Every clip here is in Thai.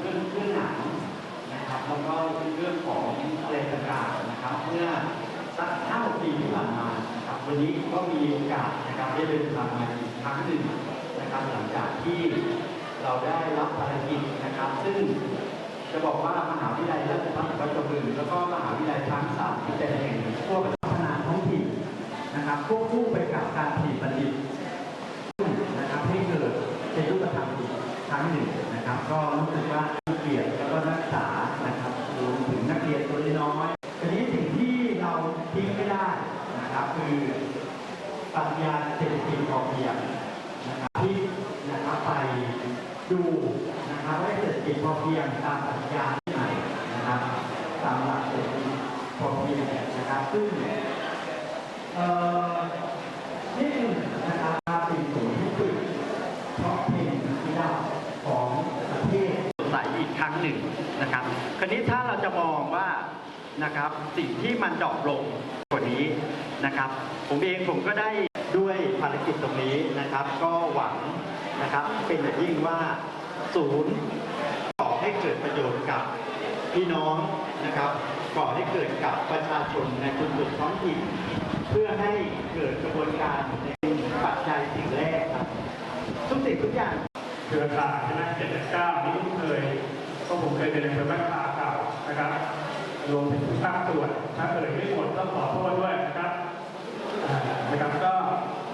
เรื่องเรื่องหนังนะครับแล้วก็เรื่องของอะไรต่างๆนะครับเมื่อสักห้าปีที่ผ่านมานะครับวันนี้ก็มีโอกาสนะครับได้เดินทางมาอีกครั้งหนึ่งนะครับหลังจากที่เราได้รับภารกิจนะครับ ซึ่งจะบอกว่ามหาวิทยาลัยราชภัฏวัดกระบึงแล้วก็มหาวิทยาลัยทั้งสามที่เป็นแห่งทั่วประเทศพัฒนาท้องถิ่นนะครับควบคู่ไปกับการผลิตบัณฑิตนะครับให้เกิดเป็นรูปธรรมอีกครั้งหนึ่ง ก็รู้สึกว่าเกียรติแล้วก็นักศึกษานะครับรวมถึงนักเรียนตัวน้อยทีนี้สิ่งที่เราทิ้งไม่ได้นะครับ คือปรัชญาเศรษฐกิจพอเพียงนะครับที่นะครับไปดูนะครับว่าเศรษฐกิจพอเพียงตามปรัชญาที่ไหนนะครับตามหลักเศรษฐกิจพอเพียงนะครับซึ่งเอ่อนี่นะครับเป็นศูนย์ที่ฝึกเพราะเพลงที่ได้ของประเทศสดใสอีกครั้งหนึ่งนะครับ คราวนี้ถ้าเราจะมองว่า นะครับ สิ่งที่มันดรอปลงกว่านี้นะครับ ผมเองผมก็ได้ด้วยภารกิจตรงนี้นะครับ ก็หวังนะครับเป็นอย่างยิ่งว่าศูนย์ก่อให้เกิดประโยชน์กับพี่น้องนะครับก่อให้เกิดกับประชาชนในชุมชนท้องถิ่นเพื่อให้เกิดกระบวนการในปัจจัยสิ่งแรกครับ ทุกสิ่งทุกอย่างเครือข่ายคณะเจ็ดเก้านี่ผมเคยก็ผมเคยเป็นในเครือข่ายข่าเก่านะครับ รวมถึงภาคตรวจถ้าเอ่ยไม่หมดก็ขอโทษด้วยนะครับนะครับก็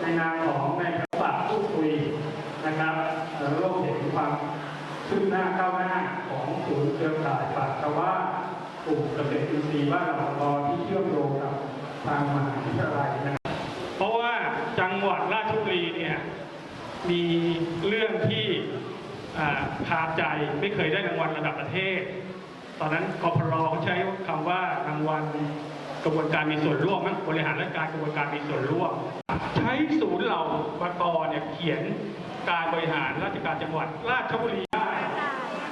ในนามของในกระบะพูดคุยนะครับเราร่วมเห็นความคืบหน้าก้าวหน้าของศูนย์เครือข่ายปัสสาวะกลุ่มเกษตรอินทรีย์บ้านเราตอที่เชื่อมโยงกับทางมหาวิทยาลัยนะครับเพราะว่าจังหวัดราชบุรีเนี่ยมีเรื่องที่อ่าพาใจไม่เคยได้รางวัลระดับประเทศ ตอนนั้นกพรเขาใช้คำว่ารางวัลกระบวนการมีส่วนร่วมมั้งบริหารราชการกระบวนการมีส่วนร่วม ใช้ศูนย์เหล่าบกเนี่ยเขียนการบริหารราชการจังหวัดราชบุรีได้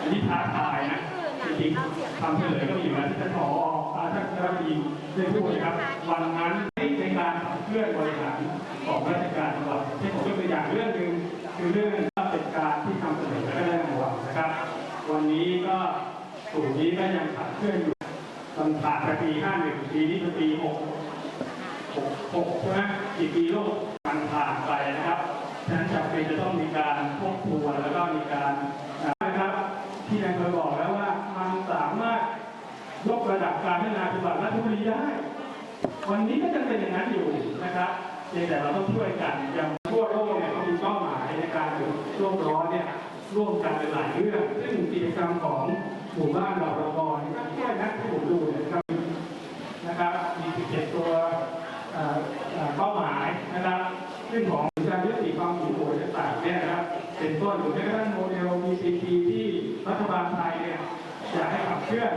อันนี้ท้าทายนะจริงๆคำเฉลยก็มีอยู่แล้วที่ท่านผออ่าท่านรัฐมนตรีได้พูดนะครับวันนั้นในการขับเคลื่อนบริหารของราชการจังหวัดที่ผมยกตัวอย่างเรื่องหนึ่งคือเรื่องราชการที่ทำเสนอและก็ได้รางวัลนะครับ วันนี้ก็ศูนย์นี้ ก็ยังขับเคลื่อนอยู่มันผ่านไปปี51ปีนี้เป็นปี6 6ใช่ไหมกี่ปีโลกมันผ่านไปนะครับฉะนั้นจำเป็นจะต้องมีการทบทวนแล้วก็มีการนะครับที่นายเคยบอกแล้วว่ามันสามารถยกระดับการพัฒนาจังหวัดราชบุรีได้ วันนี้ก็จะเป็นอย่างนั้นอยู่นะครับเพียงแต่เราต้องช่วยกันอย่างทั่วโลกเนี่ยเขามีเป้าหมายในการหยุดโลกร้อนเนี่ยร่วมกันหลายเรื่อง ซึ่งกิจกรรมของ หมู่บ้านเหล่าระบอนก็แค่นักที่ผมดูเนี่ยนะครับนะครับมี 17 ตัวเป้าหมายนะครับซึ่งของการยุติความหิวโหยต่างๆเนี่ยนะครับเป็นต้นหรือแม้กระทั่งโมเดล BCP ที่รัฐบาลไทยเนี่ยอยากให้ขับเคลื่อน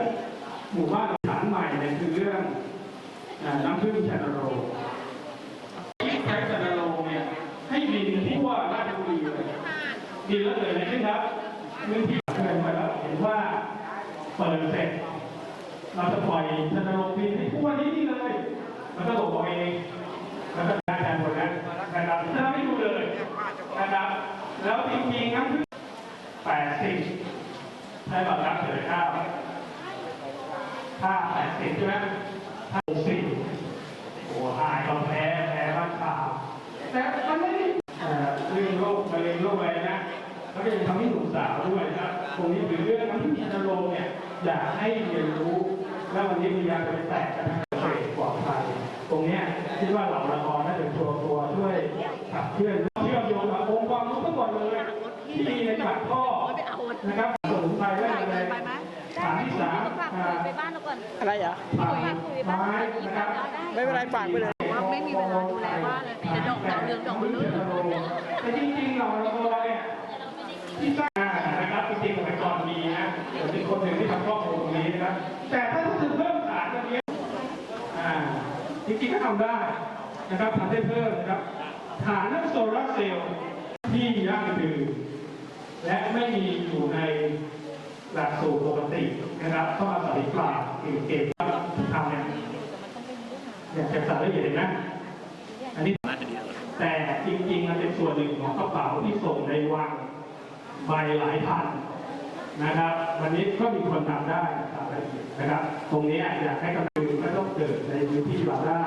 หมู่บ้านฐานใหม่เนี่ยคือเรื่องเอ่อน้ำพึ่งชันโรที่ใช้ชันโรเนี่ยให้บินทั่วราชบุรีเลยบินแล้วเกิดอะไรขึ้นครับพื้นที่เกินไปแล้วเห็นว่าเปิดเสร็จ เราจะปล่อยชนรงค์ินให้ทั่วนี้นี่เลยมันก็หลบเอาเองแล้วก็ได้แทนหมดนะนะครับถ้าไม่ดูเลยนะครับ แล้วจริงๆน้ำพึ่งแปดสิบให้บัตรรับเฉลยข้าวถ้าแปดสิบใช่ไหมถ้าหกสิบโอ้หายเราแพ้แพ้ร่างกายแต่มันไม่ได้เรื่องโรคมะเร็งโรคอะไรนะแล้วก็ยังทำให้หนุ่มสาวด้วยนะตรงนี้คือเรื่องที่ชนโรงเนี่ยอยากให้เรียนรู้ แล้ววันนี้พยายามจะไปแตกกันให้ปลอดภัยตรงนี้คิดว่าเหล่าละครน่าจะตัวตัวช่วยขับเคลื่อนเชื่อมโยงกับองค์ความรู้ทั้งหมดเลยที่มีในปากท่อนะครับสมุนไพรและอะไรฐานที่สามฝากอ่าคุยไปบ้านเราก่อนอะไรเหรอป่าฝากไปบ้านไม้นะครับไม่เป็นไรฝากไปเลยว่าไม่มีเวลาดูแลบ้าเลยมีแต่ดอกดาวเรืองดอกมะลิแต่จริงๆเราละครเนี่ยที่สร้าง สมัยก่อนมีนะผมเป็นคนหนึ่งที่ทำข้อมูลตรงนี้นะครับแต่ถ้าจะเพิ่มฐานตรงนี้อ่าจริงๆก็ทำได้นะครับทำได้เพิ่มนะครับ ฐานน้ำโซลาร์เซลล์ที่ยั่งยืนและไม่มีอยู่ในหลักสูตรปกตินะครับต้องอาศัยปราบเก่งๆที่ทำเนี่ยเนี่ยจะสารละเอียดเห็นไหมอันนี้แต่จริงๆมันเป็นส่วนหนึ่งของกระเป๋าที่ส่งในวังใบหลายพัน นะครับ วันนี้ก็มีคนทำได้ตามรายละเอียดนะครับ ตรงนี้อยากให้กำลังไม่ต้องเกิดในพื้นที่บาร่า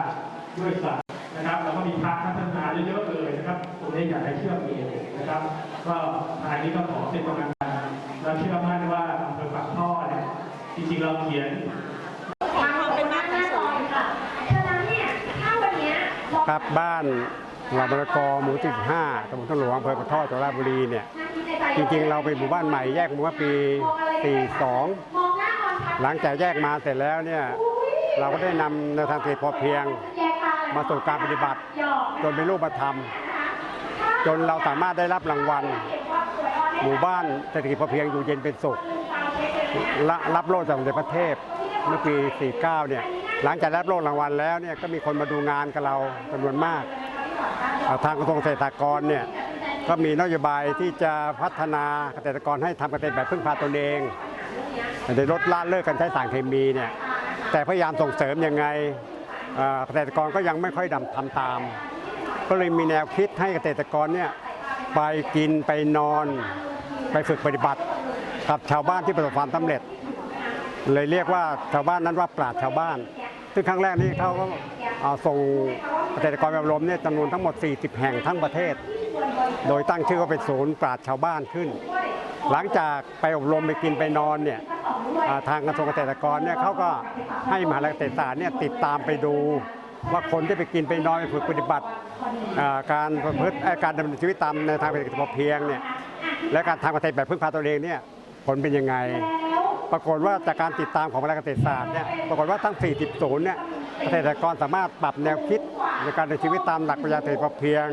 ด้วยสายนะครับแล้วก็มีพาร์ทพัฒนาเยอะๆเลยนะครับ ตรงนี้อยากให้เชื่อมเองนะครับ ก็ทางนี้ก็ขอเป็นกำลังใจเราเชื่อมั่นว่าอำเภอปากท่อเนี่ยจริงๆเราเขียนมาเป็นบ้านนาซอยค่ะฉะนั้นเนี่ยถ้าวันนี้ยเราครับบ้านหลับมรกอหมู่ที่15ตำบลต้นหลวงอำเภอปะท่อจังหวัดราชบุรีเนี่ย จริงๆ เราเป็นหมู่บ้านใหม่แยกมาเมื่อปี 42มองหน้านทัศน์หลังจากแยกมาเสร็จแล้วเนี่ยเราก็ได้นำแนวทางเศรษฐพอเพียง มาสู่การปฏิบัติ จนเป็นรูปธรรม จนเราสามารถได้รับรางวัล หมู่บ้านเศรษฐกิจพอเพียงอยู่เย็นเป็นสุขรับโล่จากสมเด็จพระเทพเมื่อปี 49 เนี่ยหลังจากรับโล่รางวัลแล้วเนี่ยก็มีคนมาดูงานกับเราจำนวนมาก ทางกระทรวงเกษตรกรเนี่ย ก็มีนโยบายที่จะพัฒนาเกษตรกรให้ทำเกษตรแบบพึ่งพาตนเองในลดละเลิกการใช้สารเคมีเนี่ยแต่พยายามส่งเสริมยังไงเกษตรกรก็ยังไม่ค่อยดำทำตาม ก็เลยมีแนวคิดให้เกษตรกรเนี่ยไปกินไปนอน ไปฝึกปฏิบัติกับชาวบ้านที่ประสบความสำเร็จ เลยเรียกว่าชาวบ้านนั้นว่าปราชชาวบ้าน ซึ่งครั้งแรกนี้เขาก็ส่งเกษตรกรไปอบรมเนี่ยจำนวนทั้งหมด 40 แห่งทั้งประเทศ โดยตั้งชื่อว่าเป็นศูนย์ปราชญ์ชาวบ้านขึ้น หลังจากไปอบรมไปกินไปนอนเนี่ยทางกระทรวงเกษตรกรเนี่ยเขาก็ให้มหาลัยเกษตรศาสตร์เนี่ยติดตามไปดูว่าคนที่ไปกินไปนอนไปฝึกปฏิบัติการประพฤติเอ่อการดำเนินชีวิตตามในทางเศรษฐกิจพอเพียงเนี่ยและการทำเกษตรแบบพึ่งพาตัวเองเนี่ยผลเป็นยังไง ปรากฏว่าจากการติดตามของมหาลัยเกษตรศาสตร์เนี่ยปรากฏว่าทั้ง 40ศูนย์เนี่ยเกษตรกรสามารถปรับแนวคิดในการดำเนินชีวิตตามหลักปรัชญาเศรษฐกิจพอเพียง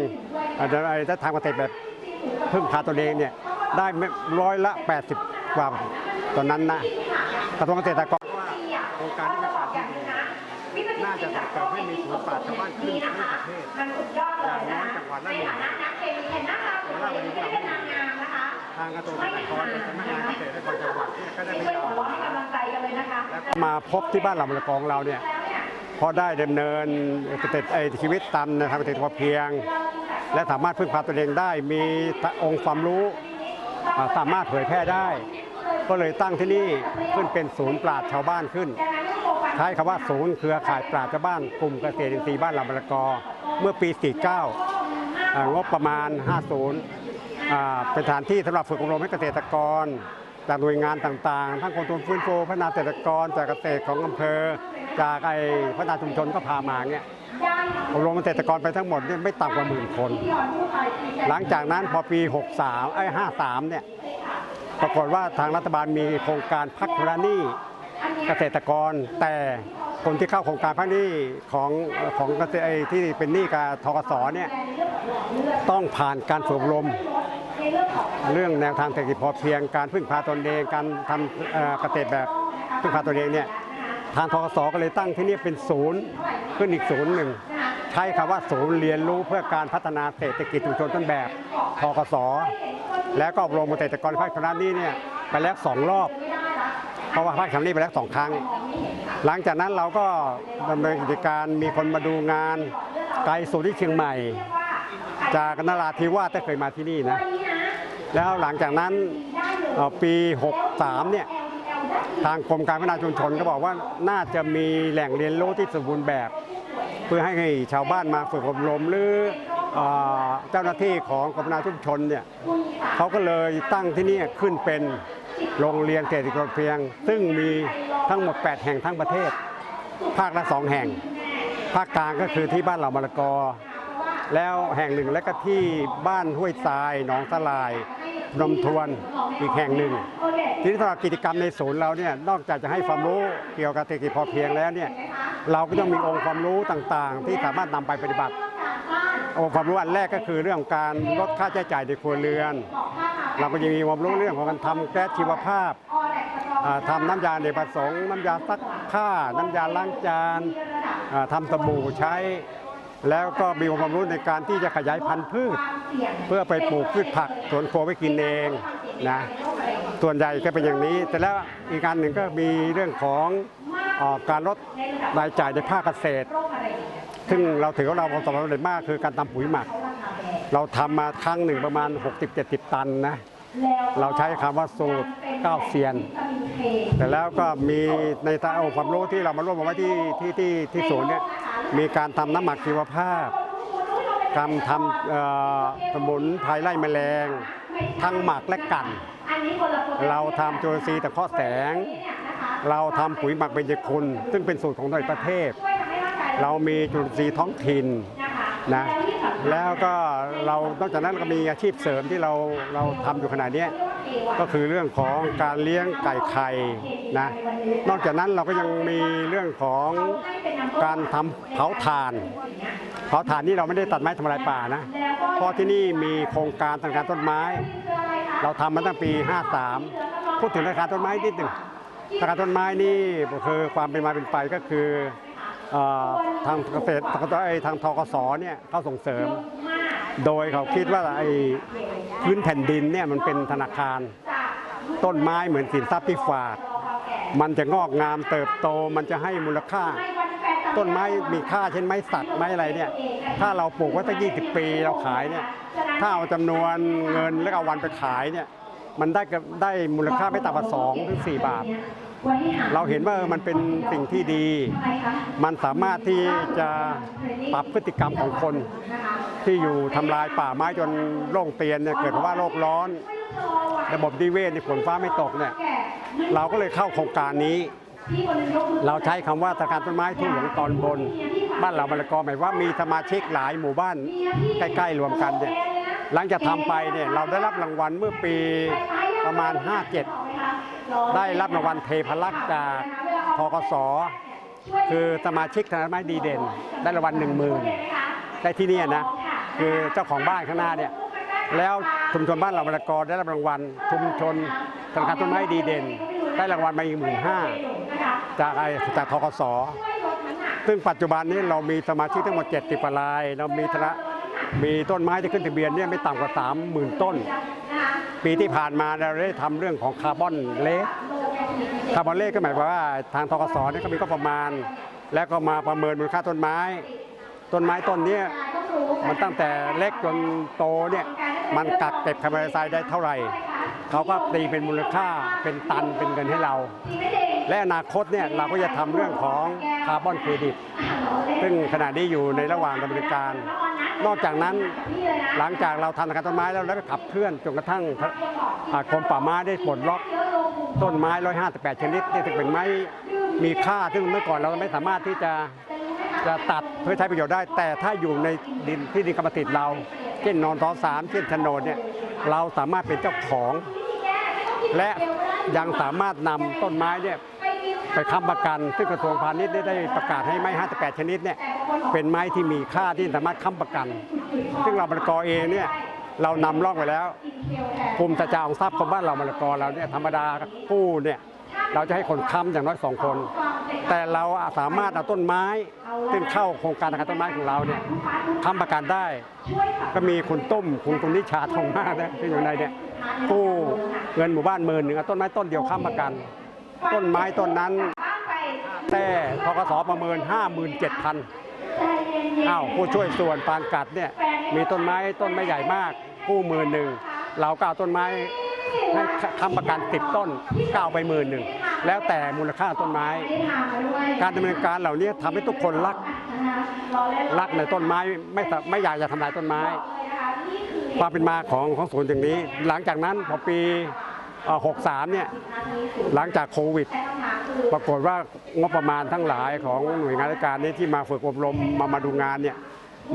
ถ้าทำเกษตรแบบพึ่งพาตัวเองเนี่ยได้ไม่ร้อยละ 80 กว่าตอนนั้นนะกระทรวงเกษตรกรว่าโครงการที่จะปราบที่ดีน่าจะส่งเสริมให้มีศูนย์ปราชญ์ชาวบ้านขึ้นทั้งประเทศมันสุดยอดเลยนะอย่างน้อยจังหวัดละในหนึ่งฐานะนักเคมีเห็นหน้าตาสวยไม่ได้เป็นนางงามนะคะทางกระทรวงเกษตรกรและสำนักงานเกษตรและพันธุ์จังหวัดเนี่ยก็ได้ไม่พช่วยยายาหัวมเราะให้กำลังใจกันเลยนะคะแล้วก็มาพบที่บ้านหลับมรกองเราเนี่ยพอได้ดำเนินเกษตรไอ้ชีวิตตามในทางเกษตรพอเพียง และสามารถพึ่งพาตัวเองได้ มีองค์ความรู้สามารถเผยแพร่ได้ ก็เลยตั้งที่นี่ขึ้นเป็นศูนย์ปราชญ์ชาวบ้านขึ้นใช้คำว่าศูนย์เครือข่ายปราชญ์ชาวบ้านกลุ่มเกษตรอินทรีย์บ้านลำบะละกอ เมื่อปี 49 งบประมาณ 50 เป็นสถานที่สำหรับฝึกอบรมให้เกษตรกร จากหน่วยงานต่างๆ ทั้งกรมทุนฟื้นฟูพัฒนาเกษตรกรจากเกษตรของอำเภอ จากไอ้พัฒนาชุมชนก็พามาเนี่ย อบรมเกษตรกรไปทั้งหมดเนี่ยไม่ต่ำกว่าหมื่นคน หลังจากนั้นพอปี 63ไอ้53 เนี่ย ปรากฏว่าทางรัฐบาลมีโครงการพักระหนี้เกษตรกรแต่คนที่เข้าโครงการพักหนี้ของของเกษตรไอที่เป็นหนี้กับทกสเนี่ยต้องผ่านการฝึกอบรมเรื่องแนวทางเศรษฐกิจพอเพียงการพึ่งพาตนเองการทำเกษตรแบบพึ่งพาตนเองเนี่ย ทางทกสก็เลยตั้งที่นี่เป็นศูนย์ขึ้นอีกศูนย์หนึ่งใช้คำว่าศูนย์เรียนรู้เพื่อการพัฒนาเศรษฐกิจชุมชนต้นแบบทกสแล้วก็อบรมเกษตรกรภาคคณะนี้เนี่ยไปแล้วสองรอบ เพราะว่าภาคคณะนี้ไปแล้วสองครั้ง หลังจากนั้นเราก็ดำเนินกิจการมีคนมาดูงาน ไกลสู่ที่เชียงใหม่ จากนราธิวาสถ้เคยมาที่นี่นะแล้วหลังจากนั้นปี 63เนี่ย ทางกรมการพัฒนาชุมชนก็บอกว่าน่าจะมีแหล่งเรียนรู้ที่สมบูรณ์แบบ เพื่อให้ชาวบ้านมาฝึกอบรมหรือเจ้าหน้าที่ของกรมพัฒนาชุมชนเนี่ยเขาก็เลยตั้งที่นี่ขึ้นเป็นโรงเรียนเศรษฐกิจพอเพียง ซึ่งมีทั้งหมด 8 แห่งทั้งประเทศ ภาคละ2แห่ง ภาคกลางก็คือที่บ้านเหล่ามะละกอ แล้วแห่งหนึ่งแล้วก็ที่บ้านห้วยทรายหนองสลาย นมทวนอีกแห่งหนึ่ง ทีนี้สำหรับกิจกรรมในศูนย์เราเนี่ยนอกจากจะให้ความรู้เกี่ยวกับเศรษฐกิจพอเพียงแล้วเนี่ยเราก็ต้องมีองค์ความรู้ต่างๆ ที่สามารถนำไปปฏิบัติ องค์ความรู้อันแรกก็คือเรื่องการลดค่าใช้จ่ายในครัวเรือน เราก็จะมีความรู้เรื่องของการทำแก๊สชีวภาพอ่าทำน้ำยาเนกประสงค์น้ำยาซักผ้า น้ำยาล้างจานอ่าทำสบู่ใช้ แล้วก็มีความรู้ในการที่จะขยายพันธุ์พืช เพื่อไปปลูกพืชผักสวนครัวไว้กินเองนะส่วนใหญ่ก็เป็นอย่างนี้ แต่แล้วอีกการหนึ่งก็มีเรื่องของออการลดรายจ่ายในภาคเกษตร ซึ่งเราถือว่าเราประสบความสำเร็จมากคือการทำปุ๋ยหมัก เราทำมาครั้งหนึ่งประมาณ 60-70 ตันนะเราใช้คำว่าสูตรเก้าเซียน แต่แล้วก็มีในทางองค์ความรู้ที่เรามาร่วมเอาไว้ที่ที่ที่ที่ศูนย์เนี่ย มีการทำน้ำหมักชีวภาพการทำสมุนไพรไล่แมลง ทั้งหมักและกัน เราทำจุลินทรีย์ตะเคราะห์แสง เราทำปุ๋ยหมักเบญจคุณ ซึ่งเป็นสูตรของในประเทศ เรามีจุลินทรีย์ท้องถิ่น นะแล้วก็เรานอกจากนั้นก็มีอาชีพเสริมที่เราเราทำอยู่ขณะเนี้ก็คือเรื่องของการเลี้ยงไก่ไข่นะนอกจากนั้นเราก็ยังมีเรื่องของการทำเผาถ่านเผาถ่านนี่เราไม่ได้ตัดไม้ทำลายป่านะเพราะที่นี่มีโครงการทางการต้นไม้ เราทำมาตั้งปี 53 พูดถึงราคาต้นไม้นิดหนึ่งราคาต้นไม้นี่คือความเป็นมาเป็นไปก็คือ ทางเกษตรทางทกสเนี่ยเขาส่งเสริม โดยเขาคิดว่าไอ้พื้นแผ่นดินเนี่ยมันเป็นธนาคาร ต้นไม้เหมือนสินทรัพย์ที่ฝาก มันจะงอกงามเติบโตมันจะให้มูลค่า ต้นไม้มีค่าเช่นไม้สักไม้อะไรเนี่ยถ้าเราปลูกไว้ตั้ง20 ปีเราขายเนี่ยถ้าเอาจำนวนเงินแล้วเอาวันไปขายเนี่ย มันได้กับได้มูลค่าไม่ต่ำกว่า2ถึง4บาท เราเห็นว่ามันเป็นสิ่งที่ดี มันสามารถที่จะปรับพฤติกรรมของคน ที่อยู่ทำลายป่าไม้จนโล่งเตียนเนี่ยเกิดภาโลกร้อน ระบบนิเวศในฝนฟ้าไม่ตกเนี่ยเราก็เลยเข้าโครงการนี้ เราใช้คำว่าตะการต้นไม้ทุ่งหลวงตอนบน บ้านเราบรรกอหมายว่ามีสมาชิกหลายหมู่บ้านใกล้ ๆ รวมกันเนี่ย หลังจากทำไปเนี่ยเราได้รับรางวัลเมื่อปีประมาณ 57 ได้รับรางวัลเทพลักษ์จากทกสคือสมาชิกทางต้นไม้ดีเด่น ได้รางวัลหนึ่งหมื่นได้ที่นี่นะคือเจ้าของบ้านข้างหน้าเนี่ยแล้วชุมชนบ้านเราบรรกอได้รับรางวัลชุมชนธนาคารต้นไม้ดีเด่น ได้รางวัลมาอีกหมื่นห้าจากไอจากทกสซึ่งปัจจุบันนี้เรามีสมาชิกทั้งหมด70กว่าราย เรามีธนา มีต้นไม้ที่ขึ้นทะเบียนเนี่ยไม่ต่ำกว่า 30,000 ต้น ปีที่ผ่านมาเราได้ทำเรื่องของคาร์บอนเลสคาร์บอนเลสก็หมายความว่าทางทกสเนี่ยก็มีก็ประมาณ แล้วก็มาประเมินมูลค่าต้นไม้ ต้นไม้ต้นเนี้ยมันตั้งแต่เล็กจนโตเนี่ยมันกักเก็บคาร์บอนไดออกไซด์ได้เท่าไหร่เขาก็ตีเป็นมูลค่าเป็นตันเป็นเงินให้เรา และอนาคตเนี่ยเราก็จะทำเรื่องของคาร์บอนเครดิตซึ่งขณะนี้อยู่ในระหว่างดำเนินการ นอกจากนั้นหลังจากเราทำการต้นไม้แล้วเราก็ขับเคลื่อนจนกระทั่งกรมป่าไม้ได้ปลดล็อกต้นไม้ 158 ชนิดที่เป็นไม้มีค่าซึ่งเมื่อก่อนเราไม่สามารถที่จะจะตัดเพื่อใช้ประโยชน์ได้ แต่ถ้าอยู่ในดินที่ดินกรรมสิทธิ์เรา เช่นนอนทอสามเช่นโฉนดเนี่ยเราสามารถเป็นเจ้าของ และยังสามารถนำต้นไม้เนี่ยไปค้ำประกัน ซึ่งกระทรวงพาณิชย์ได้ได้ประกาศให้ไม้ 58 ชนิดเนี่ย เป็นไม้ที่มีค่าที่สามารถค้ำประกัน ซึ่งเราบรกเองเนี่ยเรานำร่องไปแล้วกลุ่มตะจาของทรัพย์ของบ้านเราบรกเราเนี่ยธรรมดากู้เนี่ยเราจะให้คนค้ำอย่างน้อยสองคน แต่เราสามารถเอาต้นไม้ ซึ่งเข้าโครงการทางการต้นไม้ของเราเนี่ยค้ำประกันได้ ก็มีคุณตุ้มคุณคุณนิชาทองมากนะที่อยู่ในเนี่ยกู้เงินหมู่บ้านหมื่นหนึ่งเอต้นไม้ต้นเดียวค้ำประกัน ต้นไม้ต้นนั้น แต่ทกสประเมิน 57,000 อ้าวผู้ช่วยส่วนปานกัดเนี่ยมีต้นไม้ต้นไม่ใหญ่มาก กู้หมื่นหนึ่งเราก็เอาต้นไม้ให้ค้ำประกันติดต้นก้าวไปหมื่นหนึ่งแล้วแต่มูลค่าต้นไม้ การดำเนินการเหล่านี้ทำให้ทุกคนรักรักในต้นไม้ไม่ไม่อยากจะทำลายต้นไม้ ความเป็นมาของของศูนย์อย่างนี้ หลังจากนั้นพอปี 63เนี่ยหลังจากโควิด ปรากฏว่างบประมาณทั้งหลายของหน่วยงานราชการนี้ที่มาฝึกอบรมมามาดูงานเนี่ย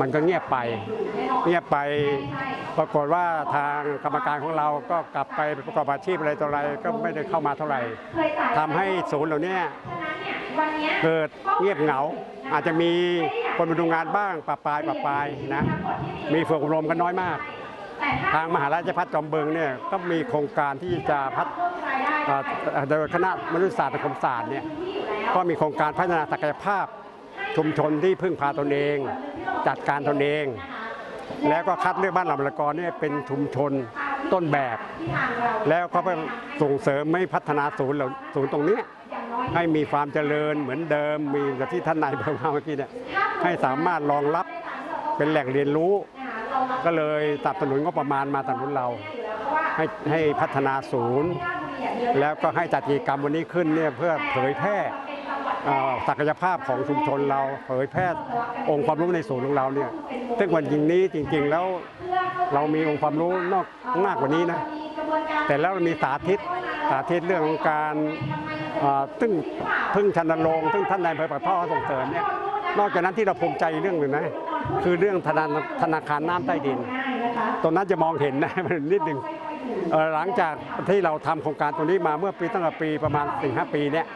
มันก็เงียบไป เงียบไปปรากฏว่าทางกรรมการของเราก็กลับไปประกอบอาชีพอะไรต่ออะไรก็ไม่ได้เข้ามาเท่าไหร่ทำให้ศูนย์เหล่านี้เกิดเงียบเหงา อาจจะมีคนมาดูงานบ้างปะปายปะปายนะมีฝึกอบรมกันน้อยมาก ทางมหาราชพัฒจอมบึงเนี่ยก็มีโครงการที่จะพัฒเอ่อโดยคณะมนุษยศาสตร์และคมศาสตร์เนี่ยก็มีโครงการพัฒนาศักยภาพชุมชนที่พึ่งพาตนเอง จัดการตนเอง แล้วก็คัดเลือกบ้านหลับละกรเนี่ยเป็นชุมชนต้นแบบ แล้วก็ไปส่งเสริมไม่พัฒนาศูนย์ศูนย์ตรงนี้ให้มีความเจริญเหมือนเดิมมีแบบที่ท่านนายบอกมาเมื่อกี้เนี่ยให้สามารถรองรับเป็นแหล่งเรียนรู้ ก็เลยสนับสนุนงบประมาณมาสนุนเรา ให้ให้พัฒนาศูนย์ แล้วก็ให้จัดกิจกรรมวันนี้ขึ้นเนี่ยเพื่อเผยแพร่ศักยภาพของชุมชนเราเผยแพร่องค์ความรู้ในศูนย์ของเราเนี่ยซึ่งวันจริงนี้จริง ๆ แล้วเรามีองค์ความรู้นอกมากกว่านี้นะแต่แล้วเรามีสาธิตสาธิตเรื่องของการเอ่อซึ่งพึ่งชันโรงซึ่งท่านนายอำเภอปากท่อส่งเสริมเนี่ยนอกจากนั้นที่เราภูมิใจเรื่องหนึ่งนะ คือเรื่องธนาธนาคารน้ำใต้ดิน ตรงนั้นจะมองเห็นนะนิดหนึ่งเอ่อหลังจากที่เราทำโครงการตัวนี้มาเมื่อปีตั้งแต่ปีประมาณ4 5ปีเนี่ย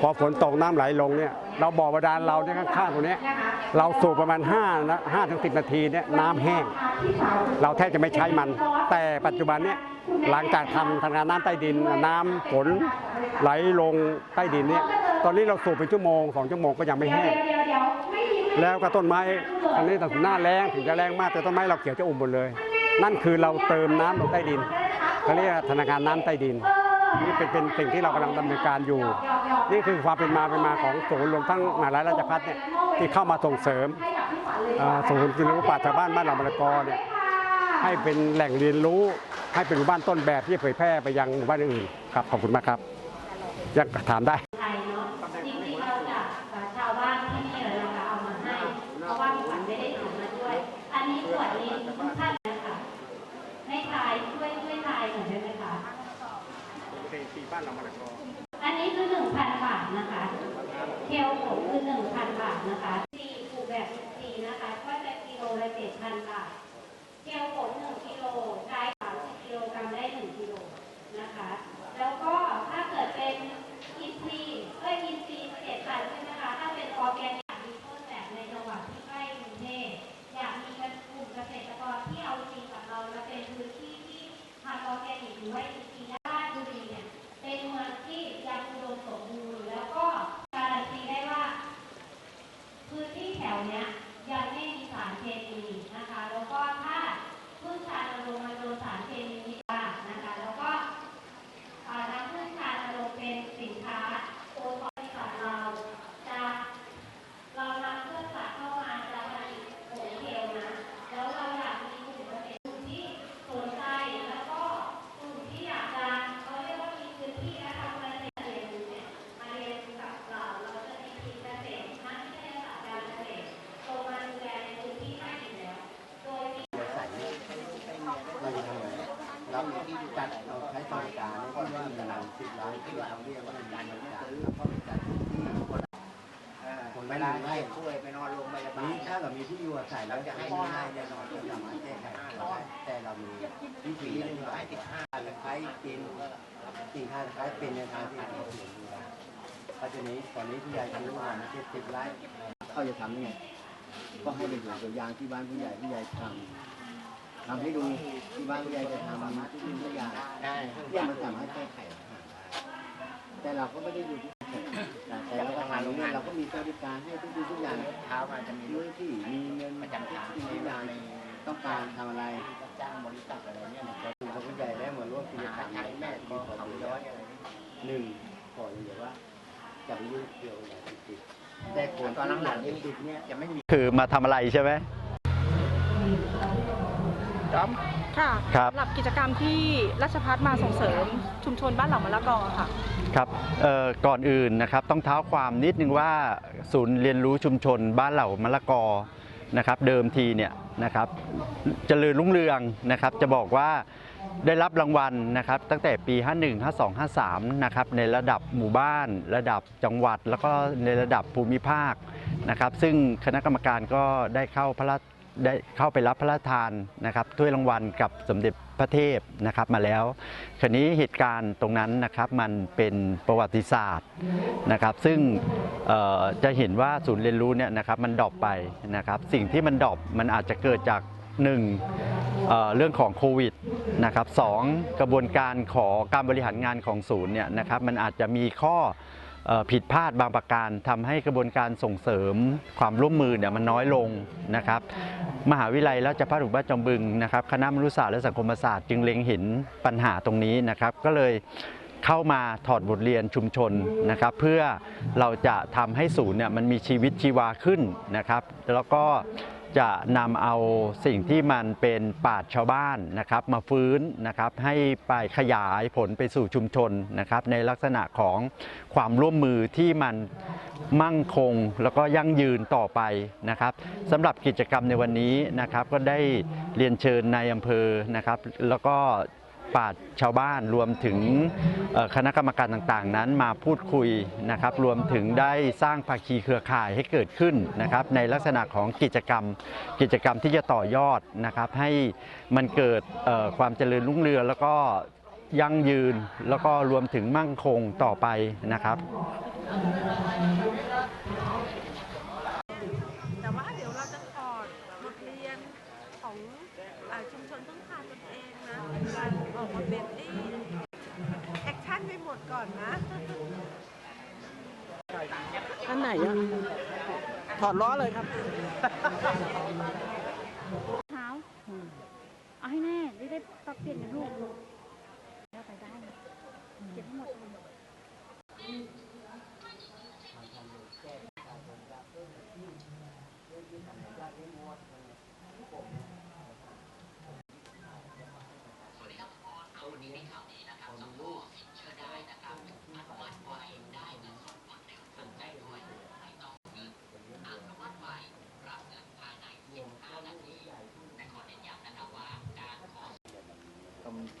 พอฝนตกน้ำไหลลงเนี่ยเราบ่อบาดาลเราเนี่ยข้างๆตรงเนี้ยเราสูบประมาณ5นะ5ถึง10นาทีเนี่ยน้ำแห้ง เราแทบจะไม่ใช้มัน แต่ปัจจุบันเนี่ยหลังจากทำทางการน้ำใต้ดิน น้ำฝนไหลลงใต้ดินเนี่ยตอนนี้เราสูบเป็นชั่วโมงสองชั่วโมงก็ยังไม่แห้ง แล้วก็ต้นไม้อันนี้ถึงหน้าแรงถึงจะแรงมากแต่ต้นไม้เราเขียวจะอุ่มหมดเลย นั่นคือเราเติมน้ำลงใต้ดินเขาเรียกธนาคารน้ำใต้ดินนี่เป็นเป็นสิ่งที่เรากำลังดำเนินการอยู่ นี่คือความเป็นมาเป็นมาของศูนย์รวมทั้งมหาลัยราชภัฏเนี่ยที่เข้ามาส่งเสริมอ่าศูนย์ศิลปศาสตร์ชาวบ้านบ้านเรามะละกอเนี่ยให้เป็นแหล่งเรียนรู้ให้เป็นหมู่บ้านต้นแบบที่เผยแพร่ไปยังหมู่บ้านอื่นครับขอบคุณมากครับยังถามได้ ไทยเนาะจริงๆเราจากชาวบ้านที่นี่เลยนะคะเอามาให้ เพราะว่าพี่ขวัญไม่ได้ถือมาด้วย อันนี้ขวดนี้ทุกท่านนะคะให้ทายช่วยช่วยทายหน่อยได้ไหมคะ อันนี้คือหนึ่งพันบาทนะคะเทลผมคือหนึ่งพันบาทนะคะสี่ผูกแบบสี่นะคะ ก็จะกิโลละเจ็ดพันบาทเทลผมหนึ่งกิโลใช้สามสิบกิโลกรัมได้หนึ่งกิโลนะคะ แล้วก็ถ้าเกิดเป็นอินทรีย์เอ้ยอินทรีย์เจ็ดพันใช่ไหมคะ ถ้าเป็นออร์แกนิกมีต้นแบบในจังหวัดที่ใกล้กรุงเทพอยากมีกลุ่มเกษตรกรที่เอาจริงกับเราและเป็นพื้นที่ที่ทำออร์แกนิกหรือว่าอินทรีย์ได้บุรีเนี่ย เป็นเมืองที่ยังอุดมสมบูรณ์แล้วก็การันตีได้ว่า พื้นที่แถวเนี้ยยังไม่มีสารเคมีนะคะ แล้วก็ถ้าพืชชาญลงมาโดนสารเคมีบ้างนะคะ แล้วก็อ่านำพืชชาญลงเป็นสินค้าโอท็อปบริษัทเราจะเรานำเครื่องจักรเข้ามาจะผลิตผงเทลนะ แล้วเราอยากมีกลุ่มเกษตรกลุ่มที่สนใจแล้วก็กลุ่มที่อยากจะเขาเรียกว่ามีพื้นที่และทำเกษตรเรียนรู้เนี่ยมาเรียนรู้กับเรา เราจะมีทีมเกษตรนักวิทยาศาสตร์การเกษตรลงมาดูแลในพื้นที่ให้อยู่แล้ว โดยมี เราจะทำอะไรเราจัดเราใช้บริการเนี่ยที่ว่ามีสิบล้านที่เราเรียกว่าเป็นการบริการแล้วก็เป็นการที่คนคนเวลาให้ช่วยไปนอนโรงพยาบาลนี้ถ้าเรามีที่อยู่อาศัย เราจะให้ง่ายแน่นอนเราสามารถแก้ไขได้แต่เรามีวิธีหนึ่งเราให้ติดห้าตะไคร้กินสิ่งห้าตะไคร้เป็นในทางที่เราเสียดูแลเพราะฉะนั้นตอนนี้ผู้ใหญ่ซื้อมาเจ็ดสิบไร่เขาจะทำยังไงก็ให้เป็นตัวอย่างที่บ้านผู้ใหญ่ผู้ใหญ่ทำทำให้ดูที่บ้านผู้ใหญ่จะทำทุกสิ่งทุกอย่างได้ที่มันสามารถแก้ไขแต่เราก็ไม่ได้ดูที่ เราก็มีบริการให้ทุกสิ่งทุกอย่างเช้ามาจะมีด้วยที่มีเงินประจำทางทุกสิ่งทุกอย่างต้องการทำอะไรจ้างบริษัทอะไรเนี่ยนะครับเราผู้ใหญ่ได้มาร่วมกิจกรรมแม่ก็เขาย้อยอะไรหนึ่งขออย่างเดียวว่าจะไม่ยุ่งเกี่ยวกับยาเสพติดแต่คนตอนหลังๆยาเสพติดเนี่ยจะไม่มีคือมาทำอะไรใช่ไหมค่ะครับสำหรับกิจกรรมที่ราชพัฒมาส่งเสริมชุมชนบ้านเหล่ามะละกอค่ะ ครับก่อนอื่นนะครับต้องเท้าความนิดนึงว่าศูนย์เรียนรู้ชุมชนบ้านเหล่ามะละกอนะครับเดิมทีเนี่ยนะครับเจริญรุ่งเรืองนะครับจะบอกว่าได้รับรางวัลนะครับตั้งแต่ปี 51 52 53 นะครับในระดับหมู่บ้าน ระดับจังหวัด แล้วก็ในระดับภูมิภาคนะครับซึ่งคณะกรรมการก็ได้เข้าพระได้เข้าไปรับพระราชทานนะครับถ้วยรางวัลกับสมเด็จ พระเทพนะครับมาแล้วคราวนี้เหตุการณ์ตรงนั้นนะครับมันเป็นประวัติศาสตร์นะครับ ซึ่งจะเห็นว่าศูนย์เรียนรู้เนี่ยนะครับมันดรอปไปนะครับ สิ่งที่มันดรอปมันอาจจะเกิดจากหนึ่งเเรื่องของโควิดนะครับสองกระบวนการของการบริหารงานของศูนย์เนี่ยนะครับมันอาจจะมีข้อ ผิดพลาดบางประการทำให้กระบวนการส่งเสริมความร่วมมือเนี่ยมันน้อยลงนะครับมหาวิทยาลัยราชภัฏอุบ้านจอมบึงนะครับคณะมนุษยศาสตร์และสังคมศาสตร์จึงเล็งเห็นปัญหาตรงนี้นะครับก็เลยเข้ามาถอดบทเรียนชุมชนนะครับ เพื่อเราจะทำให้ศูนย์เนี่ยมันมีชีวิตชีวาขึ้นนะครับ แล้วก็ จะนำเอาสิ่งที่มันเป็นป่าชาวบ้านนะครับมาฟื้นนะครับให้ไปขยายผลไปสู่ชุมชนนะครับในลักษณะของความร่วมมือที่มันมั่งคงแล้วก็ยั่งยืนต่อไปนะครับสำหรับกิจกรรมในวันนี้นะครับก็ได้เรียนเชิญในายอำเภอนะครับแล้วก็ ปราชญ์ชาวบ้านรวมถึงคณะกรรมการต่างๆ นั้นมาพูดคุยนะครับ รวมถึงได้สร้างภาคีเครือข่ายให้เกิดขึ้นนะครับ ในลักษณะของกิจกรรม กิจกรรมที่จะต่อยอดนะครับ ให้มันเกิดความเจริญรุ่งเรืองแล้วก็ยั่งยืนแล้วก็รวมถึงมั่งคงต่อไปนะครับ แต่ว่าเดี๋ยวเราจะถอดบทเรียนของเอ่อชุมชนพึ่งพาตนเองนะการออกมาเป็นที่แอคชั่นไปหมดก่อนนะ อันไหนอะถอดล้อเลยครับเท้าเอาให้แน่ได้ได้ปรับเปลี่ยนกันลูกแล้วไปได้เก็บให้หมด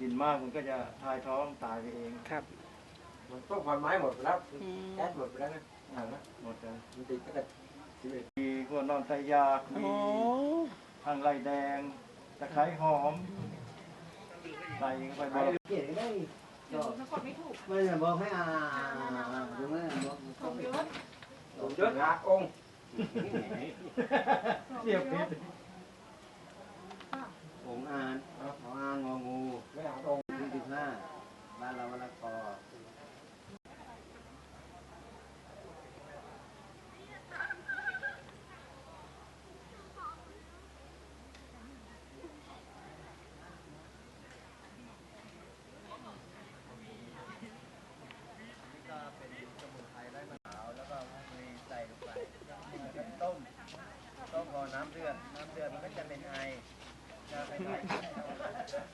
กินมากมันก็จะทายท้องตายไปเองครับ มันต้องพันไม้หมดไปแล้วแก๊สหมดไปแล้วนะอ่านะหมดเลยมันติดก็แต่สิบเอ็ดปีพวกนอนไตยากมีโอ้ทางไรแดงตะไคร้หอมใส่เข้าไปบอกเกลี่ยได้ก็ไม่ได้บอกให้อ่าดูไหมบอกผมยศผมยศหักองค์เรียบผิดผมอ่านขอ งอ่างองูไม่เอาตรงที่สิบห้าบ้านเรามะละกอ ก็เป็นสมุนไพรไร้มะนาวแล้วก็มีใส่ลงไปแล้วก็ต้ม ต้มพอน้ำเดือด น้ำเดือดมันก็จะเป็นไอจะเป็นไอ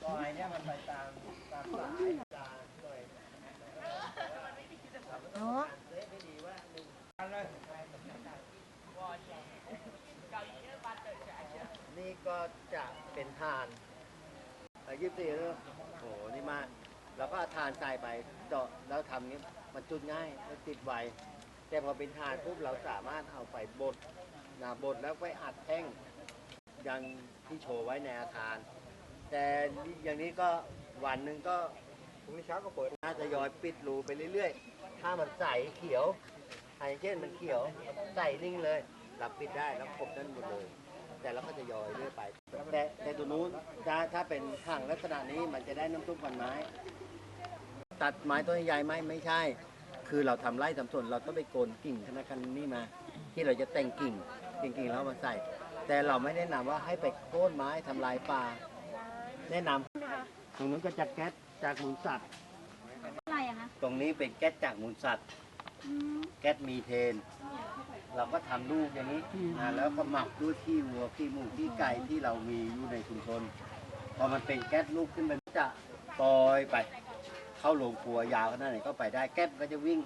พอไอเนี่ยมันไปตามตามสายตาหน่อยนี่ก็จะเป็นทานอายุสี่เลยโอ้โห นี่มาก แล้วก็เอาทานใส่ไปเจาะแล้วทำนี้มัน จุดง่ายมันติดไวแต่พอเป็นทานปุ๊บเราสามารถเอาไปบดนะบดแล้วไปอัดแท่งอย่างที่โชว์ไว้ในอาคาร แต่อย่างนี้ก็วันหนึ่งก็พรุ่งนี้เช้าก็เปิดน่าจะยอยปิดรูไปเรื่อยๆ ถ้ามันใสเขียวอย่างเช่นมันเขียวใสนิ่งเลยเราปิดได้แล้วกบนั่นหมดเลย แต่เราก็จะยอยเรื่อยไป แต่แต่ตัวนู้นถ้าถ้าเป็นถังลักษณะนี้มันจะได้น้ำซุปพันไม้ ตัดไม้ต้นใหญ่ไหมไม่ใช่ คือเราทำไร่ทำสวนเราต้องไปโกนกิ่งธนาคารนี่มา ที่เราจะแต่งกิ่งกิ่งกิ่งแล้วเอามาใส่ แต่เราไม่แนะนำว่าให้ไปโค่นไม้ทำลายป่าแนะนำตรงนู้นก็จะแก๊สจากมูลสัตว์อะไรอะคะตรงนี้เป็นแก๊สจากมูลสัตว์อืมแก๊สมีเทน เราก็ทำลูกอย่างนี้อ่าแล้วก็หมักด้วยขี้วัวขี้หมูขี้ไก่ที่เรามีอยู่ในชุมชนพอมันเป็นแก๊สลูกขึ้นมันจะปล่อยไป เข้าโรงครัวยาวขนาดไหนก็ไปได้แก๊สมันก็จะวิ่ง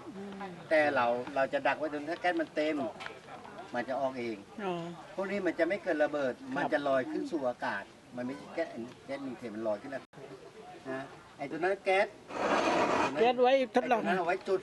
แต่เราเราจะดักไว้จนถ้าแก๊สมันเต็ม มันจะออกเอง อ๋อพวกนี้มันจะไม่เกิดระเบิด มันจะลอยขึ้นสู่อากาศ มันไม่ใช่แก๊สอันนี้แก๊สมีเทนมันลอยขึ้นนะนะไอ้ตัวนั้นแก๊สแก๊สไว้ทดลองไอ้ตัวนั้นเอาไว้จุด